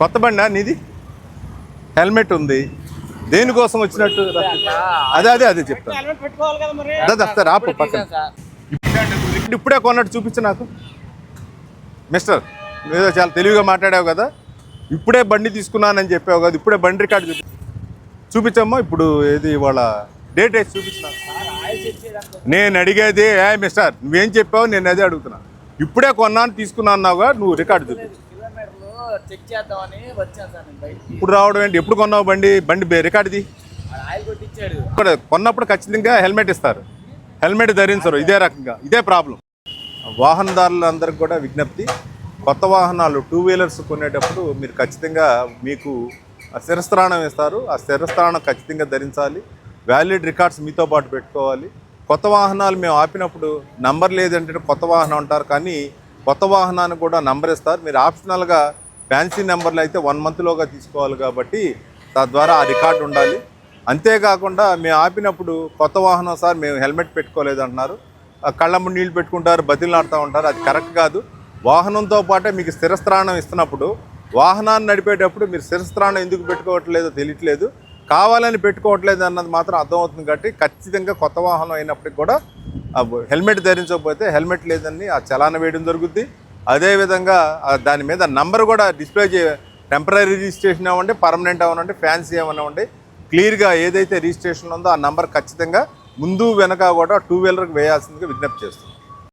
కొత్త బండా నీది? హెల్మెట్ ఉంది. దేనికోసం వచ్చినట్టు? అదే అదే అదే చెప్తాను రాపు పక్కన. ఇప్పుడే కొన్నట్టు చూపించు నాకు. మిస్టర్ ఏదో చాలా తెలివిగా మాట్లాడావు కదా. ఇప్పుడే బండి తీసుకున్నానని చెప్పావు కదా. ఇప్పుడే బండి రికార్డు చూపి చూపించమ్మా. ఇప్పుడు ఏది వాళ్ళ డేట్ వేసి చూపించిన నేను అడిగేది ఏ మిస్టర్ నువ్వేం చెప్పావు నేను అదే అడుగుతున్నా. ఇప్పుడే కొన్నాను తీసుకున్నా అన్నావుగా నువ్వు రికార్డు చూపించు. చెక్ చేద్దామని వచ్చాను సార్ నేను బయటికి. ఇప్పుడు రావడం ఏంటి? ఎప్పుడు కొన్నావు బండి? బండి బే- రికార్డుది ఆయిల్ కొట్టించాడు. ఇక్కడ కొన్నప్పుడు ఖచ్చితంగా హెల్మెట్ ఇస్తారు. హెల్మెట్ ధరించరు. ఇదే రకంగా. ఇదే ప్రాబ్లం. వాహనదారులందరికీ కూడా విజ్ఞప్తి. కొత్త వాహనాలు టూ వీలర్స్ కొనేటప్పుడు మీరు ఖచ్చితంగా మీకు ఆ శిరస్త్రాణం ఇస్తారు. ఆ శిరస్త్రాణం ఖచ్చితంగా ధరించాలి. వ్యాలిడ్ రికార్డ్స్ మీతో పాటు పెట్టుకోవాలి. కొత్త వాహనాలు మేము ఆపినప్పుడు నంబర్ లేదంటే కొత్త వాహనం అంటారు కానీ కొత్త వాహనానికి కూడా నంబర్ ఇస్తారు. మీరు ఆప్షనల్గా ఫ్యాన్సీ నెంబర్లు అయితే వన్ మంత్లోగా తీసుకోవాలి కాబట్టి తద్వారా ఆ రికార్డు ఉండాలి. అంతేకాకుండా మేము ఆపినప్పుడు కొత్త వాహనం సార్ మేము హెల్మెట్ పెట్టుకోలేదు అంటున్నారు. ఆ కళ్ళమ్మ నీళ్ళు పెట్టుకుంటారు బతిలాడుతూ ఉంటారు అది కరెక్ట్ కాదు. వాహనంతో పాటే మీకు స్థిరస్త్రాణం ఇస్తున్నప్పుడు వాహనాన్ని నడిపేటప్పుడు మీరు స్థిరస్త్రాణం ఎందుకు పెట్టుకోవట్లేదో తెలియట్లేదు. కావాలని పెట్టుకోవట్లేదు అన్నది మాత్రం అర్థమవుతుంది కాబట్టి ఖచ్చితంగా కొత్త వాహనం అయినప్పటికి కూడా హెల్మెట్ ధరించకపోతే హెల్మెట్ లేదని ఆ చలాన వేయడం జరుగుద్ది. అదేవిధంగా దాని మీద నంబర్ కూడా డిస్ప్లే చే టెంపరీ రిజిస్ట్రేషన్ అవ్వండి పర్మనెంట్ అవ్వనండి ఫ్యాన్సీ అవ్వనివ్వండి క్లియర్గా ఏదైతే రిజిస్ట్రేషన్ ఉందో ఆ నంబర్ ఖచ్చితంగా ముందు వెనక కూడా టూ వీలర్కి వేయాల్సిందిగా విజ్ఞప్తి చేస్తుంది